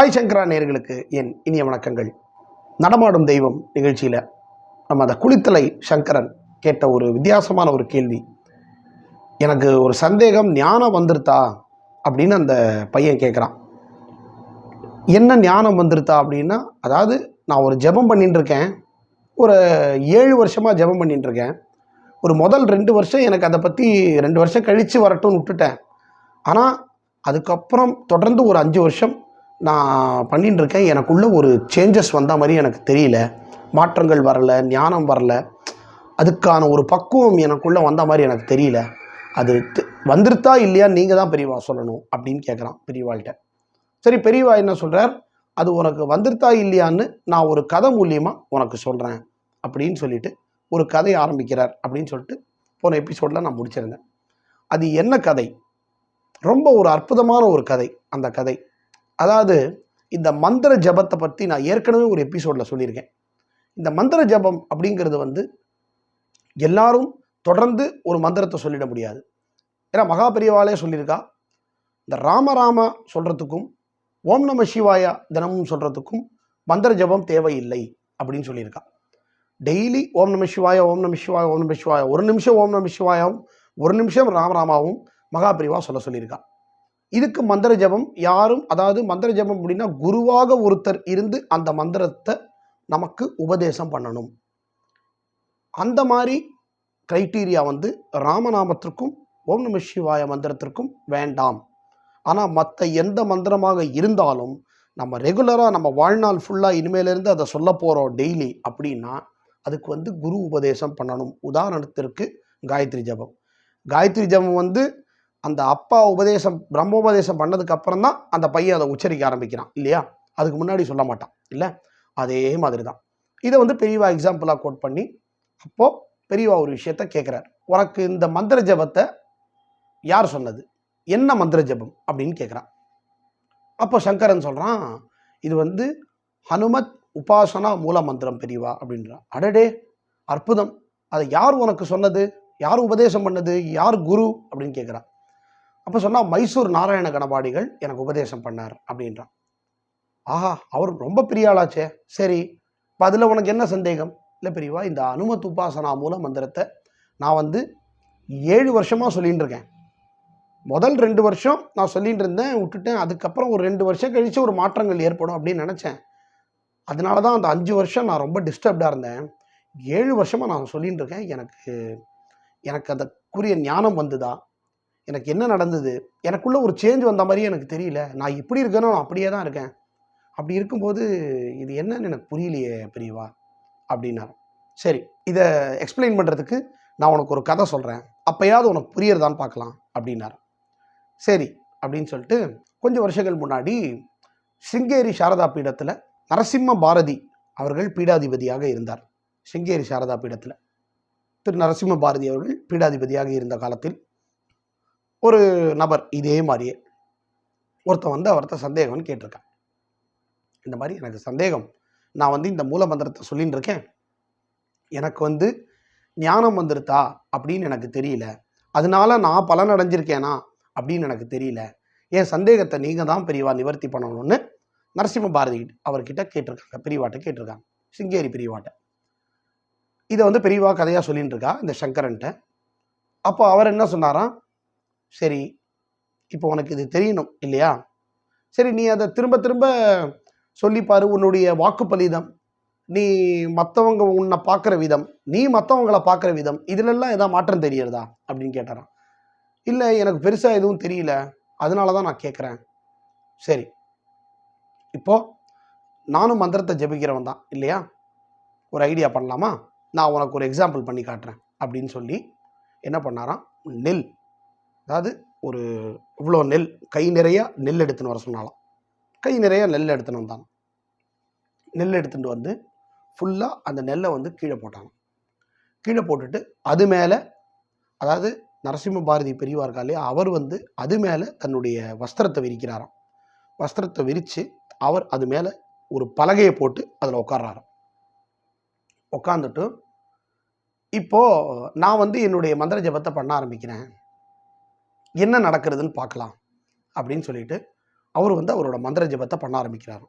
சாய் சங்கரா நேர்களுக்கு என் இனிய வணக்கங்கள். நடமாடும் தெய்வம் நிகழ்ச்சியில் நம்ம அந்த குளித்தலை சங்கரன் கேட்ட ஒரு வித்தியாசமான ஒரு கேள்வி. எனக்கு ஒரு சந்தேகம் ஞானம் வந்துருத்தா? அப்படின்னு அந்த பையன் கேட்குறான் என்ன ஞானம் வந்துருத்தா அப்படின்னா அதாவது நான் ஒரு ஜெபம் பண்ணிட்டுருக்கேன் ஒரு ஏழு வருஷமாக ஜெபம் பண்ணிட்டுருக்கேன் ஒரு முதல் ரெண்டு வருஷம் எனக்கு அதை பற்றி ரெண்டு வருஷம் கழித்து வரட்டும்னு விட்டுட்டேன். ஆனால் அதுக்கப்புறம் தொடர்ந்து ஒரு அஞ்சு வருஷம் நான் பண்ணிட்டு இருக்கேன் எனக்குள்ளே ஒரு சேஞ்சஸ் வந்த மாதிரி எனக்கு தெரியல. மாற்றங்கள் வரல ஞானம் வரல. அதுக்கான ஒரு பக்குவம் எனக்குள்ளே வந்த மாதிரி எனக்கு தெரியல. அது வந்துருத்தா இல்லையா? நீங்கள் தான் பெரியவா சொல்லணும் அப்படின்னு கேட்குறான் பெரியவாள்கிட்ட. சரி பெரியவா என்ன சொல்கிறார் அது உனக்கு வந்துருத்தா இல்லையான்னு நான் ஒரு கதை மூலியமாக உனக்கு சொல்கிறேன் அப்படின்னு சொல்லிட்டு ஒரு கதை ஆரம்பிக்கிறார் அப்படின்னு சொல்லிட்டு போன எபிசோடில் நான் முடிச்சிருந்தேன். அது என்ன கதை? ரொம்ப ஒரு அற்புதமான ஒரு கதை அந்த கதை. அதாவது இந்த மந்திர ஜபத்தை பற்றி நான் ஏற்கனவே ஒரு எபிசோடில் சொல்லியிருக்கேன். இந்த மந்திர ஜபம் அப்படிங்கிறது வந்து எல்லாரும் தொடர்ந்து ஒரு மந்திரத்தை சொல்லிட முடியாது. ஏன்னா மகா பெரியவாளே சொல்லியிருக்கா. இந்த ராமராம சொல்கிறதுக்கும் ஓம் நம சிவாயா தினமும் சொல்கிறதுக்கும் மந்திர ஜபம் தேவையில்லை அப்படின்னு சொல்லியிருக்கா. டெய்லி ஓம் நம சிவாயா ஓம் நம சிவாயா ஓம் நம சிவாயா ஒரு நிமிஷம் ஓம் நம சிவாயாவும் ஒரு நிமிஷம் ராமராமாவும் மகா சொல்ல சொல்லியிருக்கா. இதுக்கு மந்திர ஜபம் யாரும் அதாவது மந்திர ஜபம் அப்படின்னா குருவாக ஒருத்தர் இருந்து அந்த மந்திரத்தை நமக்கு உபதேசம் பண்ணணும். அந்த மாதிரி கிரைட்டீரியா வந்து ராமநாமத்திற்கும் ஓம் நம சிவாய மந்திரத்திற்கும் வேண்டாம். ஆனால் மற்ற எந்த மந்திரமாக இருந்தாலும் நம்ம ரெகுலராக நம்ம வாழ்நாள் ஃபுல்லாக இனிமேலேருந்து அதை சொல்ல போகிறோம் டெய்லி அப்படின்னா அதுக்கு வந்து குரு உபதேசம் பண்ணணும். உதாரணத்திற்கு காயத்ரி ஜபம். காயத்ரி ஜபம் வந்து அந்த அப்பா உபதேசம் பிரம்மோபதேசம் பண்ணதுக்கு அப்புறம் தான் அந்த பையன் அதை உச்சரிக்க ஆரம்பிக்கிறான் இல்லையா? அதுக்கு முன்னாடி சொல்ல மாட்டான் இல்லை? அதே மாதிரி தான் இதை வந்து பெரியவா எக்ஸாம்பிளாக கோட் பண்ணி அப்போது பெரியவா ஒரு விஷயத்த கேட்குறார் உனக்கு இந்த மந்திர ஜபத்தை யார் சொன்னது? என்ன மந்திர ஜபம்? அப்படின்னு கேட்குறான் அப்போ சங்கரன் சொல்கிறான் இது வந்து ஹனுமத் உபாசனா மூல மந்திரம் பெரியவா அப்படின்றான். அடடே அற்புதம். அதை யார் உனக்கு சொன்னது? யார் உபதேசம் பண்ணது? யார் குரு? அப்படின்னு கேட்குறான் அப்போ சொன்னால் மைசூர் நாராயண கணபாடிகள் எனக்கு உபதேசம் பண்ணார் அப்படின்றான். ஆஹா அவர் ரொம்ப பெரிய ஆளாச்சே. சரி இப்போ அதில் உனக்கு என்ன சந்தேகம்? இல்லை பெரியவா இந்த அனுமத் உபாசனா மூல மந்திரத்தை நான் வந்து ஏழு வருஷமாக சொல்லிட்டு இருக்கேன். முதல் ரெண்டு வருஷம் நான் சொல்லிகிட்டு இருந்தேன் விட்டுட்டேன். அதுக்கப்புறம் ஒரு ரெண்டு வருஷம் கழித்து ஒரு மாற்றங்கள் ஏற்படும் அப்படின்னு நினச்சேன். அதனால தான் அந்த அஞ்சு வருஷம் நான் ரொம்ப டிஸ்டர்ப்டாக இருந்தேன். ஏழு வருஷமாக நான் சொல்லிகிட்டு இருக்கேன். எனக்கு எனக்கு அதற்குரிய ஞானம் வந்துதா? எனக்கு என்ன நடந்தது? எனக்குள்ளே ஒரு சேஞ்ச் வந்த மாதிரி எனக்கு தெரியல. நான் இப்படி இருக்கேனோ அப்படியே தான் இருக்கேன். அப்படி இருக்கும்போது இது என்னன்னு எனக்கு புரியலையே பிரியவா அப்படின்னாரு. சரி இதை எக்ஸ்பிளைன் பண்ணுறதுக்கு நான் உனக்கு ஒரு கதை சொல்கிறேன் அப்போயாவது உனக்கு புரியறதான்னு பார்க்கலாம் அப்படின்னாரு. சரி அப்படின்னு சொல்லிட்டு கொஞ்சம் வருஷங்கள் முன்னாடி சிங்கேரி சாரதா பீடத்தில் நரசிம்ம பாரதி அவர்கள் பீடாதிபதியாக இருந்தார். சிங்கேரி சாரதா பீடத்தில். திரு நரசிம்ம பாரதி அவர்கள் பீடாதிபதியாக இருந்த காலத்தில் ஒரு நபர் இதே மாதிரியே ஒருத்தன் வந்து அவர்கிட்ட சந்தேகம்னு கேட்டிருக்கான். இந்த மாதிரி எனக்கு சந்தேகம். நான் வந்து இந்த மூல மந்திரத்தை சொல்லின்னு இருக்கேன். எனக்கு வந்து ஞானம் வந்துருத்தா அப்படின்னு எனக்கு தெரியல. அதனால நான் பலன் அடைஞ்சிருக்கேனா அப்படின்னு எனக்கு தெரியல. என் சந்தேகத்தை நீங்கள் தான் பெரியவா நிவர்த்தி பண்ணணும்னு நரசிம்ம பாரதி அவர்கிட்ட கேட்டிருக்காங்க. பெரியவாட்ட கேட்டிருக்காங்க. சிங்கேரி பெரியவாட்ட இதை வந்து பெரியவா கதையாக சொல்லின்னு இருக்கா இந்த சங்கரன்ட்ட. அப்போ அவர் என்ன சொன்னாராம்? சரி இப்போ உனக்கு இது தெரியணும் இல்லையா? சரி நீ அதை திரும்ப திரும்ப சொல்லிப்பாரு உன்னுடைய வாக்குப்பலிதம் நீ மற்றவங்க உன்னை பார்க்குற விதம் நீ மற்றவங்களை பார்க்குற விதம் இதிலெல்லாம் எதாவது மாற்றம் தெரியறதா? அப்படின்னு கேட்டாரான் இல்லை எனக்கு பெருசாக எதுவும் தெரியல அதனால தான் நான் கேட்குறேன். சரி இப்போது நானும் மந்திரத்தை ஜெபிக்கிறவன் தான் இல்லையா? ஒரு ஐடியா பண்ணலாமா? நான் உனக்கு ஒரு எக்ஸாம்பிள் பண்ணி காட்டுறேன் அப்படின்னு சொல்லி என்ன பண்ணாராம்? நெல். அதாவது ஒரு இவ்வளோ நெல் கை நிறைய நெல் எடுத்துன்னு வர சொன்னாலாம். கை நிறைய நெல் எடுத்துன்னு வந்தாங்க நெல் எடுத்துட்டு வந்து ஃபுல்லாக அந்த நெல்லை வந்து கீழே போட்டாங்க. கீழே போட்டுட்டு அது மேலே அதாவது நரசிம்ம பாரதி பெரியவா இருக்கா இல்லையா அவர் வந்து அது மேலே தன்னுடைய வஸ்திரத்தை விரிக்கிறாராம். வஸ்திரத்தை விரித்து அவர் அது மேலே ஒரு பலகையை போட்டு அதில் உட்கார்றாராம். உட்காந்துட்டு இப்போது நான் வந்து என்னுடைய மந்திர ஜபத்தை பண்ண ஆரம்பிக்கிறேன். என்ன நடக்கிறதுன்னு பார்க்கலாம் அப்படின்னு சொல்லிட்டு அவர் வந்து அவரோட மந்திர ஜபத்தை பண்ண ஆரம்பிக்கிறார்.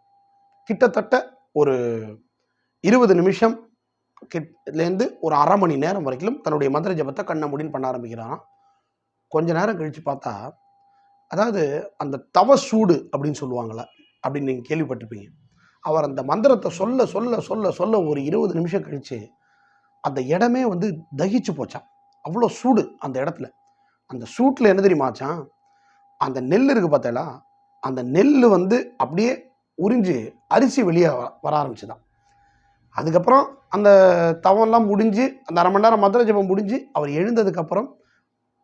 கிட்டத்தட்ட ஒரு இருபது நிமிஷம் கிட்லேருந்து ஒரு அரை மணி நேரம் வரைக்கும் தன்னுடைய மந்திர ஜபத்தை கண்ண முடின்னு பண்ண ஆரம்பிக்கிறாராம். கொஞ்ச நேரம் கழித்து பார்த்தா அதாவது அந்த தவ சூடு அப்படின்னு சொல்லுவாங்களே அப்படின்னு நீங்கள் கேள்விப்பட்டிருப்பீங்க. அவர் அந்த மந்திரத்தை சொல்ல சொல்ல சொல்ல சொல்ல ஒரு இருபது நிமிஷம் கழித்து அந்த இடமே வந்து தகிச்சு போச்சான் அவ்வளோ சூடு அந்த இடத்துல. அந்த சூட்டில் என்ன தெரியுமாச்சான் அந்த நெல் இருக்குது பார்த்தேலா அந்த நெல் வந்து அப்படியே உறிஞ்சு அரிசி வெளியே வர ஆரம்பிச்சுதான். அதுக்கப்புறம் அந்த தவம்லாம் முடிஞ்சு அந்த அரை மணி நேரம் மதுரை ஜபம் முடிஞ்சு அவர் எழுந்ததுக்கப்புறம்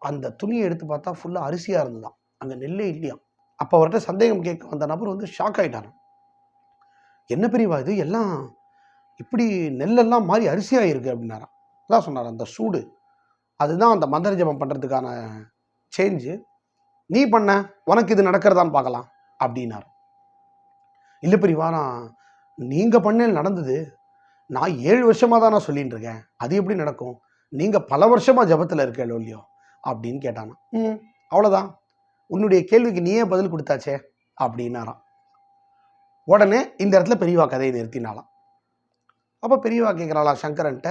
அந்த துணியை எடுத்து பார்த்தா ஃபுல்லாக அரிசியாக இருந்ததாம். அங்கே நெல்லே இல்லையா அப்போ அவர்கிட்ட சந்தேகம் கேட்க வந்த நபர் வந்து ஷாக் ஆயிட்டாராம். என்ன பெரியவா இது? எல்லாம் இப்படி நெல்லெல்லாம் மாறி அரிசியாக இருக்குது அப்படின்னாராம். அதான் சொன்னார் அந்த சூடு அதுதான் அந்த மந்திர ஜபம் பண்ணுறதுக்கான சேஞ்சு நீ பண்ண உனக்கு இது நடக்கிறதான்னு பார்க்கலாம் அப்படின்னார். இல்லை பெரியவா நான் நீங்கள் பண்ண நடந்தது நான் ஏழு வருஷமாக தான் நான் சொல்லிட்டு இருக்கேன். அது எப்படி நடக்கும்? நீங்கள் பல வருஷமாக ஜபத்தில் இருக்கேன் இல்லையோ அப்படின்னு கேட்டானா. ம் அவ்வளோதான் உன்னுடைய கேள்விக்கு நீயே பதில் கொடுத்தாச்சே அப்படின்னாராம். உடனே இந்த இடத்துல பெரியவா கதையை நிறுத்தினாலாம் அப்போ பெரியவா கேட்குறாளா சங்கரன்ட்ட?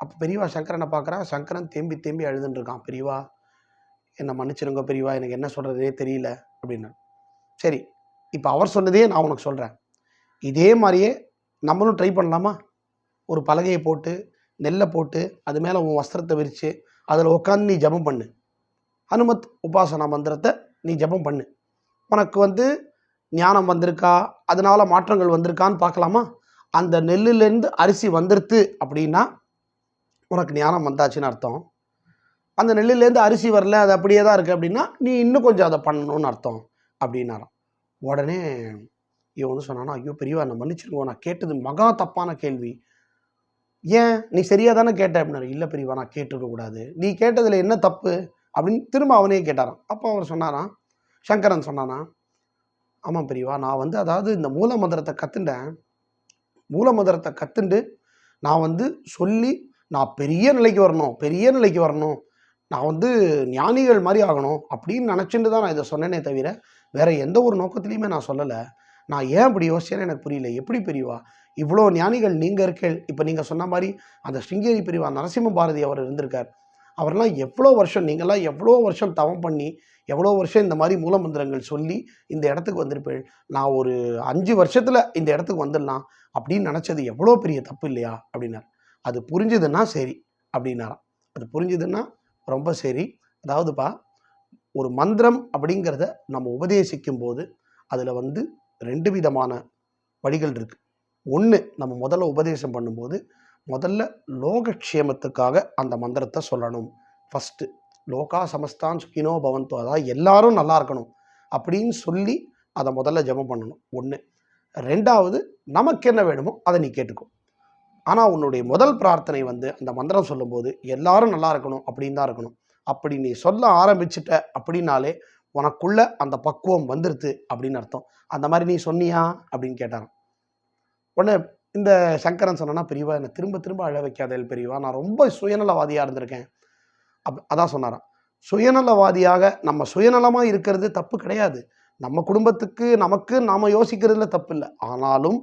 அப்போ பெரியவா சங்கரனை பார்க்குறா சங்கரன் தேம்பி தேம்பி அழுதுன்ட்ருக்கான் பெரியவா என்னை மன்னிச்சிருங்க பெரியவா எனக்கு என்ன சொல்கிறதே தெரியல அப்படின்னு. சரி இப்போ அவர் சொன்னதே நான் உனக்கு சொல்கிறேன் இதே மாதிரியே நம்மளும் ட்ரை பண்ணலாமா? ஒரு பலகையை போட்டு நெல்லை போட்டு அது மேலே உன் வஸ்திரத்தை விரித்து அதில் உட்காந்து நீ ஜெபம் பண்ணு. ஹனுமத் உபாசனா மந்திரத்தை நீ ஜெபம் பண்ணு. உனக்கு வந்து ஞானம் வந்திருக்கா? அதனால் மாற்றங்கள் வந்திருக்கான்னு பார்க்கலாமா அந்த நெல்லுலேருந்து அரிசி வந்துடுது அப்படின்னா உனக்கு ஞானம் வந்தாச்சுன்னு அர்த்தம். அந்த நெல்லுலேருந்து அரிசி வரல அது அப்படியே தான் இருக்குது அப்படின்னா நீ இன்னும் கொஞ்சம் அதை பண்ணணும்னு அர்த்தம் அப்படின்னாராம். உடனே இவன் வந்து சொன்னானா ஐயோ பெரியவா நான் மன்னிச்சிருக்கோம் நான் கேட்டது மகா தப்பான கேள்வி. ஏன்? நீ சரியாக தானே கேட்ட? அப்படின்னாரு. இல்லை பெரியவா நான் கேட்டுவிடக்கூடாது நீ கேட்டதில் என்ன தப்பு? அப்படின்னு திரும்ப அவனே கேட்டாராம். அப்போ அவர் சொன்னாராம் சங்கரன் சொன்னானா ஆமாம் பெரியவா நான் வந்து அதாவது இந்த மூல மந்திரத்தை கற்றுண்டேன் மூலமந்திரத்தை கற்றுண்டு நான் வந்து சொல்லி நான் பெரிய நிலைக்கு வரணும் பெரிய நிலைக்கு வரணும் நான் வந்து ஞானிகள் மாதிரி ஆகணும் அப்படின்னு நினச்சிட்டு தான் நான் இதை சொன்னேனே தவிர வேற எந்த ஒரு நோக்கத்திலையுமே நான் சொல்லலை. நான் ஏன் இப்படி யோசிச்சேன்னு எனக்கு புரியல. எப்படி பிரிவா? இவ்வளோ ஞானிகள் நீங்கள் இருக்கீள். இப்போ நீங்கள் சொன்ன மாதிரி அந்த ஸ்ருங்கேரி பிரிவா நரசிம்ம பாரதி அவர் இருந்திருக்கார். அவர்லாம் எவ்வளோ வருஷம் நீங்கள்லாம் எவ்வளோ வருஷம் தவம் பண்ணி எவ்வளோ வருஷம் இந்த மாதிரி மூலமந்திரங்கள் சொல்லி இந்த இடத்துக்கு வந்திருப்பேன் நான் ஒரு அஞ்சு வருஷத்தில் இந்த இடத்துக்கு வந்துடலாம் அப்படின்னு நினச்சது எவ்வளோ பெரிய தப்பு இல்லையா? அப்படின்னார். அது புரிஞ்சுதுன்னா சரி அப்படின்னாராம். அது புரிஞ்சுதுன்னா ரொம்ப சரி. அதாவதுப்பா ஒரு மந்திரம் அப்படிங்கிறத நம்ம உபதேசிக்கும் போது அதில் வந்து ரெண்டு விதமான வழிகள் இருக்குது ஒன்று நம்ம முதல்ல உபதேசம் பண்ணும்போது முதல்ல லோகக்ஷேமத்துக்காக அந்த மந்திரத்தை சொல்லணும். ஃபஸ்ட்டு லோகா சமஸ்தான் சுகினோ பவந்தோ. அதாவது எல்லாரும் நல்லா இருக்கணும் அப்படின்னு சொல்லி அதை முதல்ல ஜெபம் பண்ணணும். ஒன்று ரெண்டாவது நமக்கு என்ன வேணுமோ அதை நீ கேட்டுக்கோ. ஆனால் உன்னுடைய முதல் பிரார்த்தனை வந்து அந்த மந்திரம் சொல்லும்போது எல்லாரும் நல்லா இருக்கணும் அப்படின்னு தான் இருக்கணும். அப்படி நீ சொல்ல ஆரம்பிச்சிட்ட அப்படின்னாலே உனக்குள்ள அந்த பக்குவம் வந்துருது அப்படின்னு அர்த்தம். அந்த மாதிரி நீ சொன்னியா? அப்படின்னு கேட்டாராம். உடனே இந்த சங்கரன் சொன்னா பெரியவா என்னை திரும்ப திரும்ப அழ வைக்காதேல் பெரியவா. நான் ரொம்ப சுயநலவாதியாக இருந்திருக்கேன். அப் அதான் சொன்னாராம். சுயநலவாதியாக நம்ம சுயநலமாக இருக்கிறது தப்பு கிடையாது. நம்ம குடும்பத்துக்கு நமக்கு நாம் யோசிக்கிறதுல தப்பு இல்லை. ஆனாலும்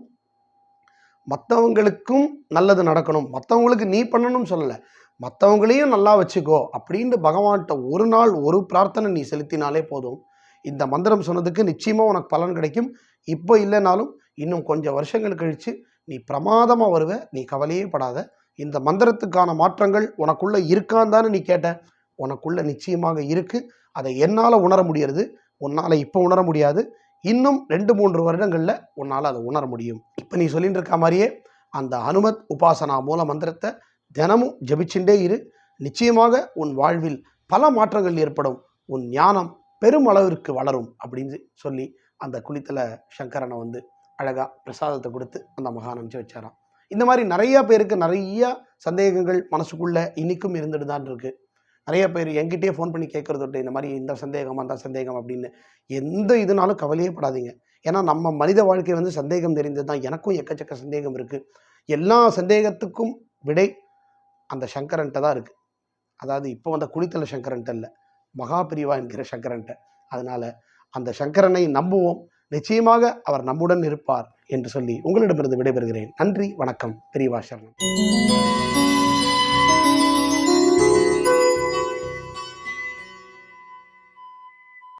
மற்றவங்களுக்கும் நல்லது நடக்கணும். மற்றவங்களுக்கு நீ பண்ணணும்னு சொல்லலை. மற்றவங்களையும் நல்லா வச்சுக்கோ அப்படின்ட்டு பகவான்கிட்ட ஒரு நாள் ஒரு பிரார்த்தனை நீ செலுத்தினாலே போதும். இந்த மந்திரம் சொன்னதுக்கு நிச்சயமாக உனக்கு பலன் கிடைக்கும். இப்போ இல்லைனாலும் இன்னும் கொஞ்சம் வருஷங்கள் கழித்து நீ பிரமாதமாக வருவ. நீ கவலையே படாத. இந்த மந்திரத்துக்கான மாற்றங்கள் உனக்குள்ளே இருக்கான்னு நீ கேட்ட உனக்குள்ள நிச்சயமாக இருக்குது அதை என்னால் உணர முடியறது உன்னால் இப்போ உணர முடியாது. இன்னும் ரெண்டு மூன்று வருடங்களில் உன்னால் அதை உணர முடியும். இப்போ நீ சொல்லிட்டு இருக்க மாதிரியே அந்த அனுமத் உபாசனா மூல மந்திரத்தை தினமும் ஜபிச்சுட்டே இரு. நிச்சயமாக உன் வாழ்வில் பல மாற்றங்கள் ஏற்படும். உன் ஞானம் பெருமளவிற்கு வளரும் அப்படின்னு சொல்லி அந்த குளித்தில் சங்கரனை வந்து அழகாக பிரசாதத்தை கொடுத்து அந்த மகான் அனுப்பிச்சு வச்சாராம். இந்த மாதிரி நிறைய பேருக்கு நிறைய சந்தேகங்கள் மனசுக்குள்ளே இன்னிக்கும் இருந்துட்டு தான் இருக்குது நிறைய பேர் என்கிட்டயே ஃபோன் பண்ணி கேட்குறது உண்டு இந்த மாதிரி இந்த சந்தேகம் அந்த சந்தேகம் அப்படின்னு. எந்த இதுனாலும் கவலையே படாதீங்க. ஏன்னா நம்ம மனித வாழ்க்கை வந்து சந்தேகம் தெரிந்தது தான் எனக்கும் எக்கச்சக்க சந்தேகம் இருக்குது எல்லா சந்தேகத்துக்கும் விடை அந்த சங்கரன்ட்ட தான் இருக்குது அதாவது இப்போ வந்த குளித்தல சங்கரன்ட்ட இல்லை மகாபிரிவா என்கிற சங்கரன்ட்ட. அதனால் அந்த சங்கரனை நம்புவோம். நிச்சயமாக அவர் நம்முடன் இருப்பார். என்று சொல்லி உங்களிடமிருந்து விடைபெறுகிறேன். நன்றி வணக்கம். பெரியவா சரணம்.